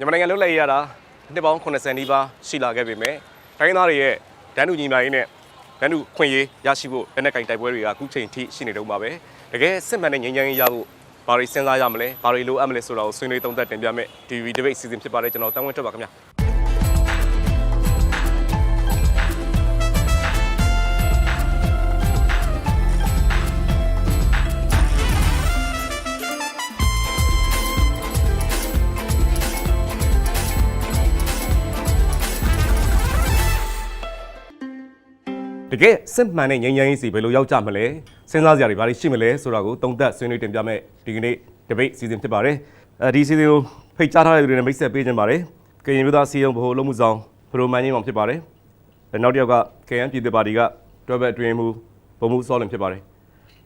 မြန်မာနိုင်ငံလွတ်လပ်ရေးရတာနှစ်ပေါင်း80နီးပါးရှိလာခဲ့ပေမဲ့တိုင်းရင်းသားတွေရဲ့ဒန်းတူညီမရေးနဲ့ဒန်းတူခွင့်ရေးရရှိဖို့လက်နက်ကင်တိုက်ပွဲတွေကအခုချိန်ထိရှိနေတော့မှာပဲတကယ်စစ်မှန်တဲ့ငြိမ်းချမ်းရေးရဖို့ဘာတွေစဉ်းစားရမလဲဘာတွေလိုအပ်မလဲဆိုတာကိုဆွေးနွေးသုံးသပ်တင်ပြမယ် TV debate season ဖြစ်ပါတယ်ကျွန်တော်တန်းဝင်းထွက်ပါခင်ဗျာ ကယ်စစ်မှန်တဲ့ငြိမ်းချမ်းရေးစီဘယ်လိုရောက်ကြမလဲစဉ်းစားစရာတွေဘာတွေရှိမလဲဆိုတာကိုသုံးသပ်ဆွေးနွေးတင်ပြမယ်ဒီကနေ့ debate season ဖြစ်ပါတယ်အဲဒီ season ကိုဖိတ်ကြားထားတဲ့လူတွေနဲ့မိတ်ဆက်ပေးခြင်းပါတယ်ကရင်မျိုးသားစီယုံဗဟိုအလုပ်မှုဆောင်ဖရိုမန်ကြီးမောင်ဖြစ်ပါတယ်နောက်တစ်ယောက်က KN ပြည်သူပါတီကတွဲဘက်အတွင်းမှုဗိုလ်မှူးစောလင်ဖြစ်ပါတယ်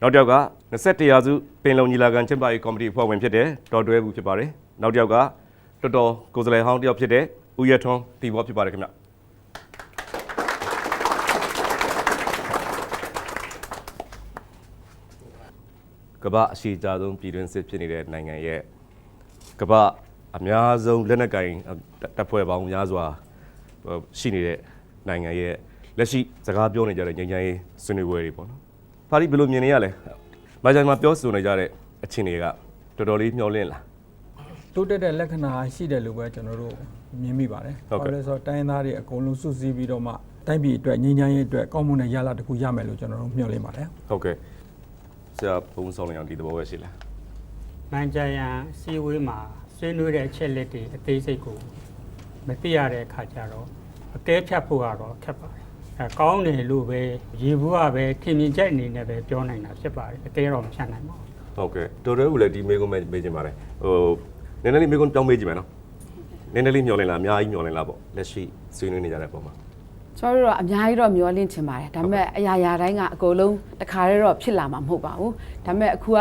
နောက်တစ်ယောက်က21ရာစုပင်လုံညီလာခံကျင်းပရေးကော်မတီအဖွဲ့ဝင်ဖြစ်တဲ့ဒေါ်တွဲဘူးဖြစ်ပါတယ်နောက်တစ်ယောက်ကတော်တော်ကိုယ်စားလှယ်ဟောင်းတစ်ယောက်ဖြစ်တဲ့ဦးရထွန်းတီဘောဖြစ်ပါတယ်ခင်ဗျ ကမ္ဘာအရှိကြဆုံးပြည်တွင်းစစ်ဖြစ်နေတဲ့နိုင်ငံရဲ့ကမ္ဘာအများဆုံးလက်နက်ကင်တပ်ဖွဲ့ပေါင်းများစွာဟိုရှိနေတဲ့နိုင်ငံရဲ့လက်ရှိစကားပြောနေကြတဲ့ငြိမ်းချမ်းရေးဆွေးနွေးပွဲတွေပေါ့နော်။ပါရီဘယ်လိုမြင်နေရလဲ။မိုင်ဂျန်မှာပြောဆိုနေကြတဲ့အခြေအနေကတော်တော်လေးမျောလင့်လာတိုးတက်တဲ့လက္ခဏာရှိတယ်လို့ပဲကျွန်တော်တို့မြင်မိပါတယ်ဟုတ်ကဲ့ဘာလဲဆိုတော့တိုင်းရင်းသားတွေအကုန်လုံးစုစည်းပြီးတော့မှတိုင်းပြည်အတွက်ငြိမ်းချမ်းရေးအတွက်ကောင်းမွန်တဲ့ရလဒ်တစ်ခုရမယ်လို့ကျွန်တော်တို့မျှော်လင့်ပါတယ်။ဟုတ်ကဲ့။ ဆရာဘုံဆောင်နေအောင်ဒီသဘောပဲရှိလားမန်ဂျာယန်စီဝေးမှာဆွေးနွေးတဲ့အချက်လက်တွေအသေးစိတ်ကိုမသိရတဲ့အခါကျတော့အကဲဖြတ်ဖို့ကတော့ခက်ပါတယ်အဲကောင်းတယ်လို့ပဲရေဘူးကပဲထင်မြင်ချက်အနေနဲ့ပဲပြောနိုင်တာဖြစ်ပါတယ်အကဲတော့မဖြတ်နိုင်ပါဘူး။ဟုတ်ကဲ့တော်တော်ကလည်းဒီမေကွန်မေးချင်ပါတယ်။ဟိုနည်းနည်းလေးမေကွန်ပြောင်းမေးကြည့်မယ်နော်။နည်းနည်းလေးမျောလင့်လားအများကြီးမျောလင့်လားပေါ့လက်ရှိဆွေးနွေးနေကြတဲ့ပုံမှာ ကျွန်တော်တို့တော့အများကြီးတော့မျောလင့်ချင်ပါတယ်ဒါပေမဲ့အရာရာတိုင်းကအကုန်လုံးတစ်ခါတည်းတော့ဖြစ်လာမှာမဟုတ်ပါဘူးဒါပေမဲ့အခုက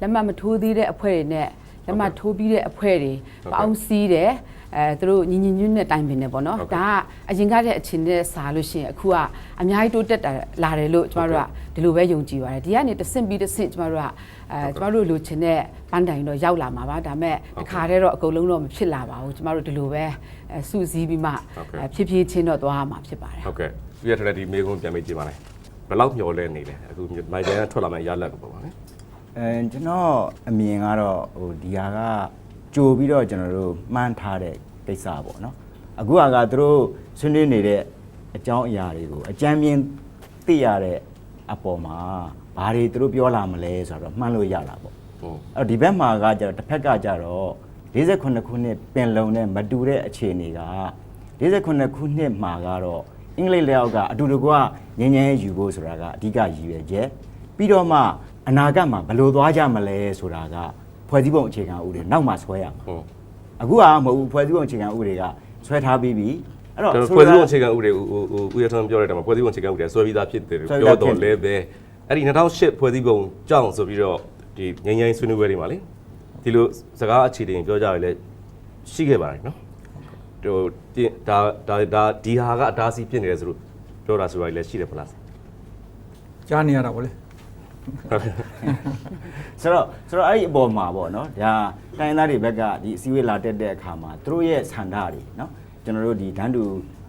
လက်မှတ်မထိုးသေးတဲ့အဖွဲ့တွေနဲ့လက်မှတ်ထိုးပြီးတဲ့အဖွဲ့တွေပေါင်းစည်းတယ် အဲသူတို့ညီညီညွတ်နဲ့တိုင်ပင်နေပေါ့နော်ဟုတ်ကဲ့ဒါကအရင်ကတဲ့အခြေအနေနဲ့စာလို့ရှိရင်အခုကအများကြီးတိုးတက်တာလာတယ်လို့ကျွန်တော်တို့ကဒီလိုပဲယုံကြည်ပါတယ်ဒီကနေတစ်ဆင့်ပြီးတစ်ဆင့်ကျွန်တော်တို့ကအဲကျွန်တော်တို့လိုချင်တဲ့ပန်းတိုင်တော့ရောက်လာမှာပါဒါပေမဲ့တစ်ခါတည်းတော့အကုန်လုံးတော့မဖြစ်လာပါဘူးကျွန်တော်တို့ဒီလိုပဲအဲစုစည်းပြီးမှဟုတ်ကဲ့အဲဖြည်းဖြည်းချင်းတော့သွားရမှာဖြစ်ပါတယ်ဟုတ်ကဲ့ပြရထတဲ့ဒီမေကွန်ပြန်မေးကြည့်ပါလိုက်ဘယ်လောက်မျောလဲနေလဲအခုမိုင်ဂျန်ကထွက်လာမယ့်ရလဒ်ကိုပေါ့ပါလေအဲကျွန်တော်အမြင်ကတော့ဟိုဒီဟာက ကြိုပြီးတော့ကျွန်တော်တို့မှန်းထားတဲ့ကိစ္စပေါ့နော်အခုကကသူတို့ဆွေးနွေးနေတဲ့အကြောင်းအရာတွေကိုအကြမ်းမြင်သိရတဲ့အပေါ်မှာဘာတွေသူတို့ပြောလာမလဲဆိုတော့မှန်းလို့ရတာပေါ့ဟုတ်အဲ့တော့ဒီဘက်မှာကကျတော့တစ်ဖက်ကကျတော့48ခုနှစ်ပင်လုံနဲ့မတူတဲ့အခြေအနေက48ခုနှစ်မှာကတော့အင်္ဂလိပ်လက်အောက်ကအတူတကွငញ្ញဲယူဖို့ဆိုတာကအဓိကရည်ရွယ်ချက်ပြီးတော့မှအနာဂတ်မှာဘယ်လိုသွားကြမလဲဆိုတာက ဖွဲ့စည်းပုံအခြေခံဥပဒေနောက်မှဆွဲရမှာဟုတ်အခုကမဟုတ်ဘူးဖွဲ့စည်းပုံအခြေခံဥပဒေကဆွဲထားပြီးပြီအဲ့တော့ကျွန်တော်ဆိုဖွဲ့စည်းလိုပုံတာအခြေခံဥပဒေဟိုဟိုဦးရထွန်းပြောတဲ့တမှာဖွဲ့စည်းပုံအခြေခံဥပဒေဆွဲပြီးသားဖြစ်တယ်လို့ဆွဲပြီးပြောသားဖြစ်တော့လဲပဲအဲ့ဒီ2008ဖွဲ့စည်းပုံကြောင်းဆိုပြီးတော့ဒီငញ្ញင်းဆွေးနွေးပွဲတွေမှာလေဒီလိုစကားအခြေတင်ပြောကြရလဲရှိခဲ့ပါတယ်နော်ဟိုဒီဒါဒါဒါဒီဟာကအတားစီဖြစ်နေတယ်ဆိုလို့ပြောတာဆိုတာလည်းရှိတယ်ဖလားကြားနေရတာဗောလေ ဆိုတော့ဆိုတော့အဲ့ဒီအပေါ်မှာပေါ့နော်ဒါတိုင်းရင်းသားတွေဘက်ကဒီအစည်းအဝေးလာတက်တဲ့အခါမှာသူတို့ရဲ့ဆန္ဒတွေနော်ကျွန်တော်တို့ဒီဒန်းတူ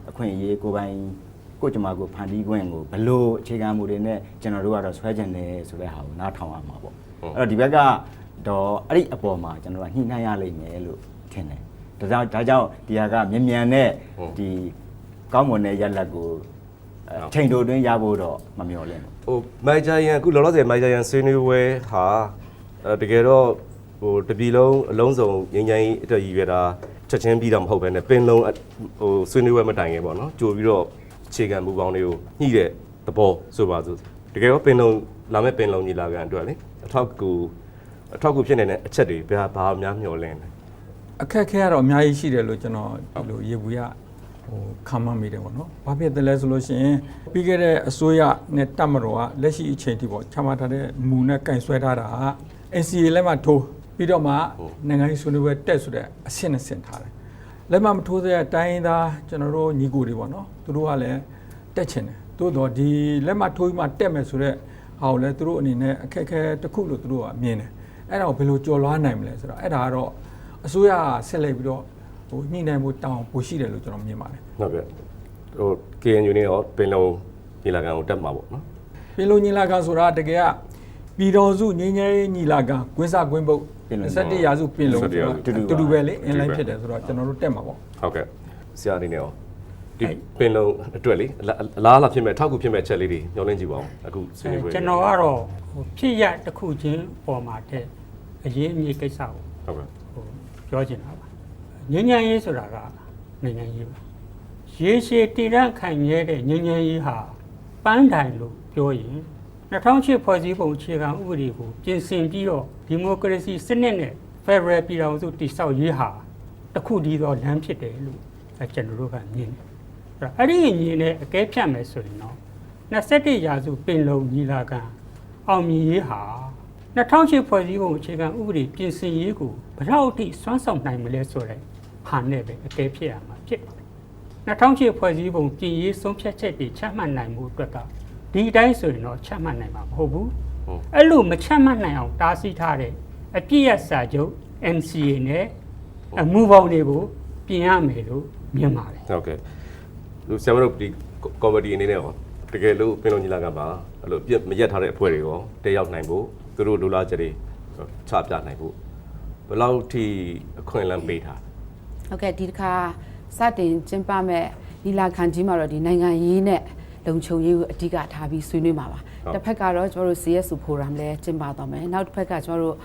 အခွင့်အရေးကိုယ်ပိုင်ကိုယ့်ကြမ္မာကိုဖန်တီးခွင့်ကိုဘလို့အခြေခံမှုတွေနဲ့ကျွန်တော်တို့ကတော့ဆွဲကျင်တယ်ဆိုတဲ့ဟာကိုနားထောင်ရမှာပေါ့အဲ့တော့ဒီဘက်ကတော့အဲ့ဒီအပေါ်မှာကျွန်တော်ကညှိနှိုင်းရလိမ့်မယ်လို့ထင်တယ်ဒါကြောင့်ဒါကြောင့်ဒီဟာကမြန်မြန်နဲ့ဒီကောင်းမွန်တဲ့ရက်လက်ကိုအချိန်တိုတွင်းရဖို့တော့မမျှော်လင့်ဘူး ဟိုမိုင်ဂျာယန်အခုလောလောဆယ်မိုင်ဂျာယန်ဆွေးနွေးပွဲဟာအဲတကယ်တော့ဟိုတပြည်လုံးအလုံးစုံငញ្ញင်းအတွက်ရည်ရွယ်တာချက်ချင်းပြီးတာမဟုတ်ဘဲနဲ့ပင်လုံးအဟိုဆွေးနွေးပွဲမတိုင်ခင်ပေါ့နော်ကြိုပြီးတော့အခြေခံမူပေါင်းတွေကိုညှိတဲ့သဘောဆိုပါစို့တကယ်တော့ပင်လုံးလာမဲ့ပင်လုံးညီလာခံအတွက်လေအထောက်ကူအထောက်ကူဖြစ်နေတဲ့အချက်တွေဘာဘာများမျှော်လင့်လဲအခက်အခဲကတော့အများကြီးရှိတယ်လို့ကျွန်တော်ဒီလိုရေဘူးရ ဟိုခံမှတ်မိတယ်ဗောနော်ဘာဖြစ်တယ်လဲဆိုလို့ရှိရင်ပြီးခဲ့တဲ့အစိုးရနဲ့တပ်မတော်ကလက်ရှိအချိန်ထိပေါ့ချမှတ်ထားတဲ့မူနဲ့ကင်ဆွဲထားတာက NCA လက်မှတ်ထိုးပြီးတော့မှနိုင်ငံရေးဆွေးနွေးပွဲတက်ဆိုတဲ့အဆင့်နဲ့ဆင့်ထားတယ်လက်မှတ်မထိုးတဲ့တိုင်းရင်းသားကျွန်တော်တို့ညီကိုတွေပေါ့နော်သူတို့ကလည်းတက်ချင်တယ်သို့တော့ဒီလက်မှတ်ထိုးပြီးမှတက်မယ်ဆိုတော့ဟာကိုလည်းသူတို့အနေနဲ့အခက်အခဲတစ်ခုလို့သူတို့ကမြင်တယ်အဲ့ဒါကိုဘယ်လိုကြော်လွှားနိုင်မလဲဆိုတော့အဲ့ဒါကတော့အစိုးရကဆက်လက်ပြီးတော့ ဟိုညှိနှိုင်းမှုတောင်းပိုရှိတယ်လို့ကျွန်တော်မြင်ပါတယ်ဟုတ်ကဲ့ဟို KNU နဲ့ရောပင်လုံးညီလာခံကိုတက်မှာပေါ့နော်ပြည်လုံးညီလာခံဆိုတာတကယ်ကပြည်တော်စုငင်းငယ်ညီလာခံကွင်းစကွင်းပုတ်ပင်လုံ17ရာစုပင်လုံး17ရာစုတူတူပဲလေအင်လိုင်းဖြစ်တယ်ဆိုတော့ကျွန်တော်တို့တက်မှာပေါ့ဟုတ်ကဲ့ဆရာအနေနဲ့ရောဒီပင်လုံးအတွက်လေအလားအလားအလာဖြစ်မဲ့ထောက်ကူဖြစ်မဲ့ချက်လေးတွေညှော်လင့်ကြည့်ပါဦးအခုဆွေးနွေးပွဲကျွန်တော်ကတော့ဟိုဖြစ်ရတစ်ခုချင်းပေါ်မှာတဲ့အရေးအမြစ်ကိစ္စကိုဟုတ်ကဲ့ဟိုပြောချင်တာပါ ငញ្ញမ်းရေးဆိုတာကနိုင်ငံရေးပါရေရှည်တည်ရန်ခိုင်မြဲတဲ့ငញ្ញမ်းရေးဟာပန်းတိုင်လို့ပြောရင်2008ဖွဲ့စည်းပုံအခြေခံဥပဒေကိုပြင်ဆင်ပြီးတော့ဒီမိုကရေစီစနစ်နဲ့ Federal ပြည်ထောင်စုတည်ဆောက်ရေးဟာတစ်ခုတည်းသောလမ်းဖြစ်တယ်လို့အဲကျွန်တော်တို့ကမြင်တယ်အဲ့တော့အဲ့ဒီမြင်တဲ့အကဲဖြတ်မယ်ဆိုရင်တော့21ရာစုပင်လုံညီလာခံအောင်မြင်ရေးဟာ2008ဖွဲ့စည်းပုံအခြေခံဥပဒေပြင်ဆင်ရေးကိုဘယ် လောက်အထိစွမ်းဆောင်နိုင်မလဲဆိုတဲ့ဟာနဲ့ပဲအကဲဖြတ်ရမှာဖြစ်ပါတယ်2008ဖွဲ့စည်းပုံပြည်ရေးဆုံးဖြတ်ချက်တွေချမှတ်နိုင်မှုအတွက်ကဒီအတိုင်းဆိုရင်တော့ချမှတ်နိုင်မှာမဟုတ်ဘူးအဲ့လိုမချမှတ်နိုင်အောင်တားဆီးထားတဲ့အပြည့်ရစာချုပ် NCA နဲ့အမှုပေါင်းတွေကိုပြင်ရမယ်လို့မြင်ပါတယ်ဟုတ်ကဲ့လူဆရာမတို့ဒီကော်မတီအနေနဲ့ရောတကယ်လို့ပင်လုံးညီလာခံမှာအဲ့လိုပြစ်မရက်ထားတဲ့အဖွဲ့တွေရောတက်ရောက်နိုင်ဖို့သူတို့လိုလားချက်တွေချပြနိုင်ဖို့ ဘယ်လောက်ထိအခွင့်အလမ်းပေးထားဟုတ်ကဲ့ဒီတစ်ခါစတင်ကျင်းပမဲ့ဒီလာခံကြီးမှာတော့ဒီနိုင်ငံရေးနဲ့လုံခြုံရေးကိုအဓိကထားပြီးဆွေးနွေးမှာပါ တစ်ဖက်ကတော့ကျွန်တော်တို့ CSU Forum လည်းကျင်းပသွားမယ်နောက်တစ်ဖက်ကကျွန်တော်တို့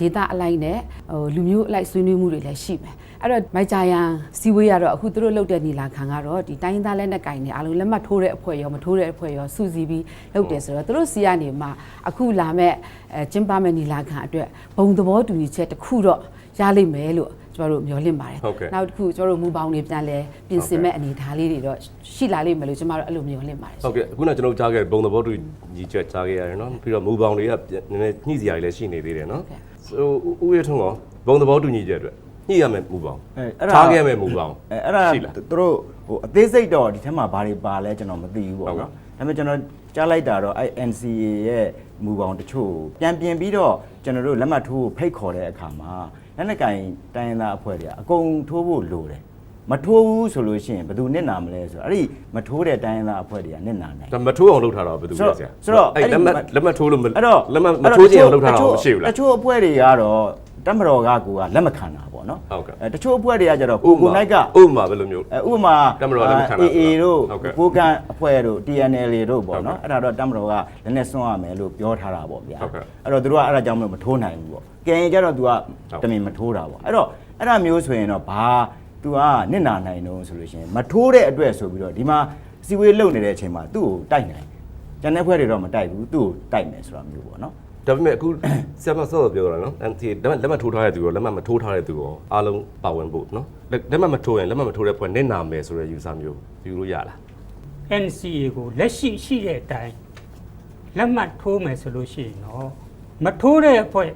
ဒေတာအလိုက်နဲ့ဟိုလူမျိုးအလိုက်ဆွေးနွေးမှုတွေလည်းရှိမယ်အဲ့တော့မိုက်ဂျာယန်စီဝေးရတော့အခုသူတို့လုပ်တဲ့ညီလာခံကတော့ဒီတိုင်းရင်းသားလက်နက်ကင်တွေအားလုံးလက်မှတ်ထိုးတဲ့အဖွဲ့ရောမထိုးတဲ့အဖွဲ့ရောစုစည်းပြီးလုပ်တယ်ဆိုတော့သူတို့စီကနေမှအခုလာမဲ့အဲကျင်းပမဲ့ညီလာခံအတွက်ဘုံသဘောတူညီချက်တစ်ခုတော့ရလိမ့်မယ်လို့ ကျွန်တော်တို့မျှော်လင့်ပါတယ်ဟုတ်ကဲ့နောက်တစ်ခုကျွန်တော်တို့မူပေါင်းတွေပြန်လဲပြင်ဆင်မဲ့အနေအထားလေးတွေတော့ရှိလာလိမ့်မယ်လို့ကျွန်တော်တို့အဲ့လိုမျှော်လင့်ပါတယ်ဟုတ်ကဲ့အခုနကျွန်တော်ကြားခဲ့ဘုံသဘောတူညီချက်ကြားခဲ့ရတယ်နော်ပြီးတော့မူပေါင်းတွေကနည်းနည်းညှိစရာတွေလည်းရှိနေသေးတယ်နော်ဆိုဦးရထုံးရောဘုံသဘောတူညီချက်အတွက်ညှိရမယ်မူပေါင်းအဲအဲ့ဒါထားခဲ့မယ်မူပေါင်းအဲအဲ့ဒါရှိလားသူတို့ဟိုအသေးစိတ်တော့ဒီထဲမှာဘာတွေပါလဲကျွန်တော်မသိဘူးပေါ့ဟုတ်ကဲ့နော်ဒါပေမဲ့ကျွန်တော်ကြားလိုက်တာတော့အဲ NCA ရဲ့ မူပေါင်းတချို့ကိုပြန်ပြင်ပြီးတော့ကျွန်တော်တို့လက်မှတ်ထိုးဖို့ဖိတ်ခေါ်တဲ့အခါမှာလက်နက်ကင်တိုင်းရင်းသားအဖွဲ့တွေကအကုန်ထိုးဖို့လိုတယ်မထိုးဘူးဆိုလို့ရှိရင်ဘယ်သူနစ်နာမလဲဆိုတော့အဲ့ဒီမထိုးတဲ့တိုင်းရင်းသားအဖွဲ့တွေကနစ်နာနိုင်ဒါမထိုးအောင်လုပ်ထားတာဘယ်သူလဲဆရာဆိုတော့အဲ့အဲ့ဒီလက်မှတ်လက်မှတ်ထိုးလို့မအဲ့တော့လက်မှတ်မထိုးခြင်းအောင်လုပ်ထားတာမရှိဘူးလားတချို့အဖွဲ့တွေကတော့ တမတော်ကကိုကလက်မခံတာပေါ့နော်ဟုတ်ကဲ့အဲတချို့အဖွဲ့တွေကကျတော့ကိုကိုနိုင်ကဥပမာဘယ်လိုမျိုးအဲဥပမာတပ်မတော်ကလက်မခံတာ AA တို့ဟုတ်ကဲ့ကိုကန်အဖွဲ့တို့ TNL တို့ပေါ့နော်ဟုတ်ကဲ့အဲ့ဒါတော့တပ်မတော်ကလည်းနဲ့ဆွန့်ရမယ်လို့ပြောထားတာပေါ့ဗျာဟုတ်ကဲ့အဲ့တော့သူတို့ကအဲ့ဒါကြောင့်မလို့မထိုးနိုင်ဘူးပေါ့ကဲရင်ကျတော့ तू ကတမင်မထိုးတာပေါ့အဲ့တော့အဲ့ဒါမျိုးဆိုရင်တော့ဘာ तू ကနစ်နာနိုင်တော့ဆိုလို့ရှိရင်မထိုးတဲ့အတွက်ဆိုပြီးတော့ဒီမှာစီဝေးလုံနေတဲ့အချိန်မှာသူ့ကိုတိုက်နိုင်ကျန်တဲ့ဖွဲ့တွေတော့မတိုက်ဘူးသူ့ကိုတိုက်မယ်ဆိုတာမျိုးပေါ့နော် ဒါပေမဲ့အခုဆရာမဆော့ပြောတာနော် NCA လက်မှတ်လက်မှတ်ထိုးထားတဲ့သူရောလက်မှတ်မထိုးထားတဲ့သူရောအားလုံးပါဝင်ဖို့နော်လက်လက်မှတ်မထိုးရင်လက်မှတ်မထိုးတဲ့ဖွဲ့နစ်နာမယ်ဆိုတဲ့ယူဆမျိုးယူလို့ရလား NCA ကိုလက်ရှိရှိတဲ့အတိုင်းလက်မှတ်ထိုးမယ်ဆိုလို့ရှိရင်တော့မထိုးတဲ့အဖွဲ့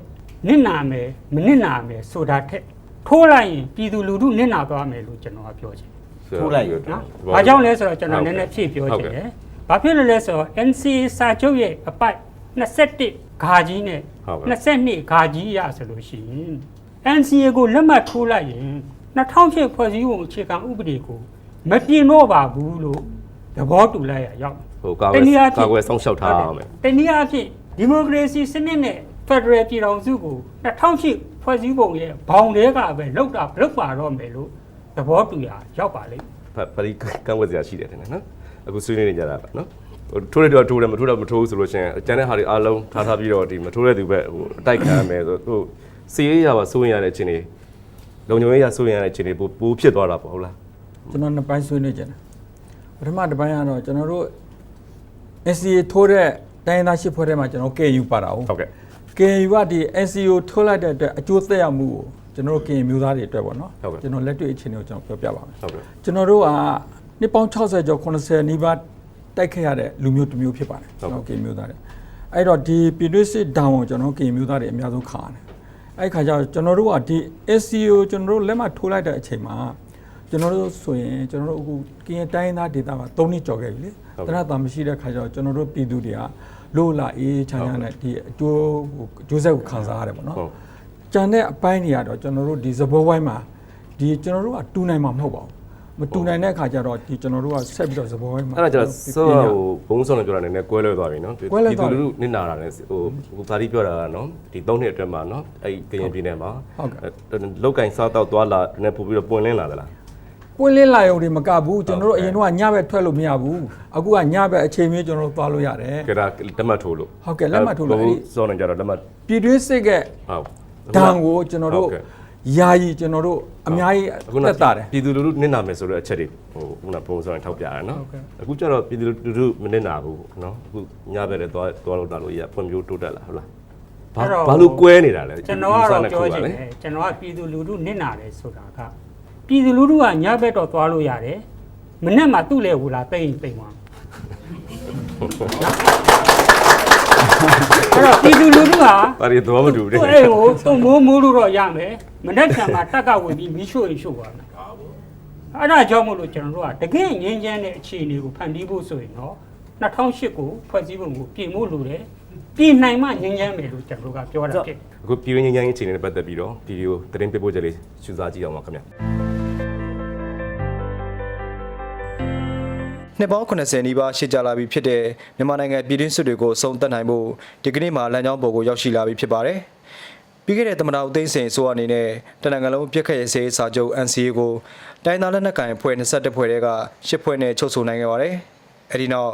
နစ်နာမယ်မနစ်နာမယ်ဆိုတာထက်ထိုးလိုက်ရင်ပြည်သူလူထုနစ်နာသွားမယ်လို့ကျွန်တော်ကပြောချင်တယ်ထိုးလိုက်နော်။ဘာကြောင့်လဲဆိုတော့ကျွန်တော်နည်းနည်းဖြည့်ပြောချင်တယ်။ဘာဖြစ်လို့လဲဆိုတော့ NCA စာချုပ်ရဲ့အပိုက် 21ဂါကြီးနဲ့ဟုတ်ကဲ့22ဂါကြီးရဆိုလို့ရှိရင် NCA ကိုလက်မှတ်ထိုးလိုက်ရင်2008ဖွဲ့စည်းပုံအခြေခံဥပဒေကိုမပြင်တော့ပါဘူးလို့သဘောတူလိုက်ရရောက်တယ်ဟိုကာကွတယ်နည်းအားဖြင့်ကာကွယ်ဆောင်ရှောက်ထားရမယ်တနည်းအားဖြင့်ဒီမိုကရေစီစနစ်နဲ့ဖက်ဒရယ်ပြည်ထောင်စုကို2008ဖွဲ့စည်းပုံရဲ့ဘောင်တွေကပဲလောက်တာလောက်ပါတော့မယ်လို့သဘောတူရရောက်ပါလိမ့်ဖပရိကံဝတ်စရာရှိတယ်တင်တယ်နော်အခုဆွေးနွေးနေကြတာပါနော်ဟို ထိုးတဲ့တော့ထိုးတယ်မထိုးတော့မထိုးဘူးဆိုလို့ရှိရင်ကျန်တဲ့ဟာတွေအားလုံးထားထားပြီးတော့ဒီမထိုးတဲ့သူပဲဟိုအတိုက်ခံရမယ်ဆိုဟိုစီရေးရပါစိုးရင်ရတဲ့ချင်းတွေလုံခြုံရေးရစိုးရင်ရတဲ့ချင်းတွေပိုပိုဖြစ်သွားတာပေါ့ဟုတ်လားကျွန်တော်နှစ်ပိုင်းဆွေးနွေးကြတယ်ပထမတစ်ပိုင်းကတော့ကျွန်တော်တို့ NCA ထိုးတဲ့တိုင်းရင်းသားရှစ်ဖွဲ့ထဲမှာကျွန်တော် KU ပါတာဟုတ်ဟုတ်ကဲ့ KU ကဒီ NCO ထိုးလိုက်တဲ့အတွက်အကျိုးသက်ရောက်မှုကိုကျွန်တော်တို့ KU မျိုးသားတွေအတွက်ပေါ့နော်ဟုတ်ကဲ့ကျွန်တော်လက်တွေ့အခြေအနေကိုကျွန်တော်ပြောပြပါမယ်ဟုတ်ကဲ့ကျွန်တော်တို့ကနှစ်ပေါင်း60ကျော်80နီးပါး တိုက်ခဲ့ရတဲ့လူမျိုးတစ်မျိုးဖြစ်ပါတယ်ဟုတ်ကျွန်ကဲ့တော် KU မျိုးသားတွေအဲ့တော့ဒီပြည်တွင်းစစ်တောင်းအောင်ကျွန်တော်တို့ KU မျိုးသားတွေအများဆုံးခါရတယ်အဲ့ခါကျတော့ကျွန်တော်တို့ကဒီ SCO ကျွန်တော်တို့လက်မှတ်ထိုးလိုက်တဲ့အချိန်မှာကျွန်တော်တို့ဆိုရင်ကျွန်တော်တို့အခုကရင်တိုင်းရင်းသားဒေသမှာ3နှစ်ကျော်ခဲ့ပြီလေဟုတ်တကဲ့နတ်တာမရှိတဲ့ခါကျတော့ကျွန်တော်တို့ပြည်သူတွေကလို့လာအေးချမ်းချမ်းနဲ့ဒီအကျိုးဟိုအကျိုးဆက်ကိုခံစားရတယ်ပေါ့နော်ဟုတ်ကြံတဲ့အပိုင်းတွေကတော့ကျွန်တော်တို့ဒီစဘောဝိုင်းမှာဒီကျွန်တော်တို့ကတူနိုင်မှာမဟုတ်ပါဘူး မတူနိုင်တဲ့အခါကျတော့ဒီကျွန်တော်တို့ကဆက်ပြီးတော့သဘောဝိုင်းမှာအဲ့ဒါကျတော့စောဟိုဘုံဆောင်နေပြောတာနည်းနည်းကွဲလွဲသွားပြီနော်ကွဲလွဲသွားပြီလူလူနစ်နာတာနဲ့ဟိုဟိုဗာဒီပြောတာကနော်ဒီ၃နှစ်အတွင်းမှာနော်အဲ့ကရင်ပြည်နယ်မှာဟုတ်ကဲ့အဲ့လောက်ကင်စားတော့သွားလာနည်းပို့ပြီးတော့ပွင့်လင်းလာသလားပွင့်လင်းလာရုံတွေမကဘူးကျွန်တော်တို့အရင်တော့ညဘက်ထွက်လို့မရဘူးအခုကညဘက်အချိန်မျိုးကျွန်တော်တို့သွားလို့ရတယ်ကဲဒါလက်မှတ်ထိုးလို့ဟုတ်ကဲ့လက်မှတ်ထိုးလို့အဲ့ဒီစောနေကြတော့လက်မှတ်ပြည်တွင်းစစ်ကဟုတ်ဒဏ်ကိုကျွန်တော်တို့ဟုတ်ကဲ့ ယာယီကျွန်တော်တို့အများကြီးအခုနတက်တာတယ် ပြည်သူလူထုနစ်နာမယ်ဆိုတဲ့အချက်တွေဟိုခုနပုံစံထောက်ပြရနော်အခုကျတော့ပြည်သူလူထုမနစ်နာဘူးနော်အခုညဘက်လည်းသွားသွားလို့တာလို့ရဖွံ့ဖြိုးတိုးတက်လာဟုတ်လားဘာအဲ့တော့ ဘာလို့ကွဲနေတာလဲကျွန်တော်ကတော့ပြောချင်တယ်ကျွန်တော်ကပြည်သူလူထုနစ်နာတယ်ဆိုတာကပြည်သူလူထုကညဘက်တော့သွားလို့ရတယ်မနေ့မှသူ့လေဟူလာတိတ်ရင်တိတ်သွား အဲ့တော့ပြည်သူလူထုကဒါတွေသဘောမတူဘူးသူ့အိမ်ကိုသုံးမိုးမိုးလို့တော့ရမယ်မနေ့ကမှတက်ကဝင်ပြီးမီးရှို့ရင်ရှို့ပါမယ်အဲ့ဒါကြောင့်မို့လို့ကျွန်တော်တို့ကတကယ်ငင်းချမ်းတဲ့အခြေအနေကိုဖန်တီးဖို့ဆိုရင်တော့2008ကိုဖွဲ့စည်းပုံကိုပြင်ဖို့လိုတယ်ပြင်နိုင်မှငင်းချမ်းမယ်လို့ကျွန်တော်တို့ကပြောတာဖြစ်တယ် အခုပြည်ရင်းငင်းငင်းအခြေအနေနဲ့ပတ်သက်ပြီးတော့ဗီဒီယိုသတင်းပေးပို့ချက်လေးရှုစားကြည့်အောင်ပါခင်ဗျာ နှစ်ပေါင်း80နီးပါးရှေ့ကြလာပြီဖြစ်တဲ့မြန်မာနိုင်ငံပြည်တွင်းစစ်တွေကိုစုံတက်နိုင်ဖို့ဒီကနေ့မှာလမ်းကြောင်းပေါ်ကိုရောက်ရှိလာပြီဖြစ်ပါတယ်။ပြီးခဲ့တဲ့သမ္မတဦးသိန်းစိန်ဆိုအနေနဲ့တနင်္ဂနွေလုံးပြစ်ခတ်ရေးစေးစာချုပ် NCA ကိုတိုင်းသားလက်နက်ကိုင်ဖွဲ့22ဖွဲ့တွေက10ဖွဲ့နဲ့ချုပ်ဆိုနိုင်ခဲ့ပါတယ်။အဲဒီနောက်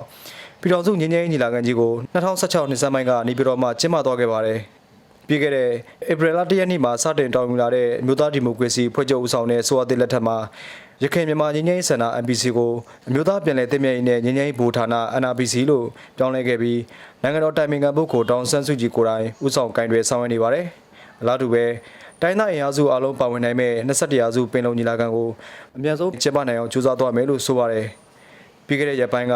ပြည်တော်စုငင်းငင်းညီလာခံကြီးကို2016နှစ်စပိုင်းကနေပြည်တော်မှာကျင်းပသွားခဲ့ပါတယ်။ပြီးခဲ့တဲ့ဧပြီလ၁ရက်နေ့မှာစတင်တောင်းယူလာတဲ့အမျိုးသားဒီမိုကရေစီဖွဲ့ချုပ်ဦးဆောင်တဲ့ဆိုအသစ်လက်ထက်မှာ ရခိုင်မြန်မာငြိမ်းချမ်းရေးစင်တာ MPC ကိုအမျိုးသားပြည်လဲတင်မြင့်ရေးနဲ့ငြိမ်းချမ်းရေးဘူဌာန NRPC လို့ပြောင်းလဲခဲ့ပြီးနိုင်ငံတော်တိုင်ပင်ခံပုဂ္ဂိုလ်ဒေါန်ဆန်းစုကြည်ကိုယ်တိုင်ဦးဆောင်ကင်တွေဆောင်ရွက်နေပါတယ်။အလားတူပဲတိုင်းသားအင်အားစုအလုံးပါဝင်နိုင်မဲ့21ရာစုပင်လုံညီလာခံကိုအများဆုံးကျင်းပနိုင်အောင်ကြိုးစားသွားမယ်လို့ဆိုပါတယ်။ပြီးခဲ့တဲ့ရက်ပိုင်းက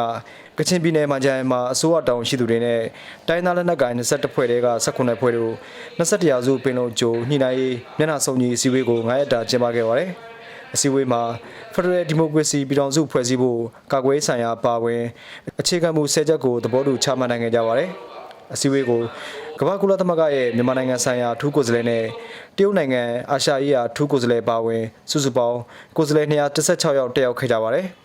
ကချင်ပြည်နယ်မှာကြံမှာအစိုးရတောင်ရှိသူတွေနဲ့တိုင်းသားလက်နက်ကိုင်28ဖွဲ့တွေက18ဖွဲ့တို့21ရာစုပင်လုံကြိုညှိနှိုင်းရေးမျက်နှာစုံညီအစည်းအဝေးကို9ရက်တာကျင်းပခဲ့ပါတယ်။ အစည်းအဝေးမှာ Federal Democracy ပြည်ထောင်စုဖွဲ့စည်းဖို့ကာကွယ်ရေးဆိုင်ရာပါဝင်အခြေခံမှု၁၀ချက်ကိုသဘောတူချမှတ်နိုင်ခဲ့ကြပါတယ်။အစည်းအဝေးကိုကမ္ဘာကုလသမဂ္ဂရဲ့မြန်မာနိုင်ငံဆိုင်ရာအထူးကိုယ်စားလှယ်နဲ့တရုတ်နိုင်ငံအာရှရေးရာအထူးကိုယ်စားလှယ်ပါဝင်စုစုပေါင်းကိုယ်စားလှယ်216ယောက်တက်ရောက်ခဲ့ကြပါတယ်။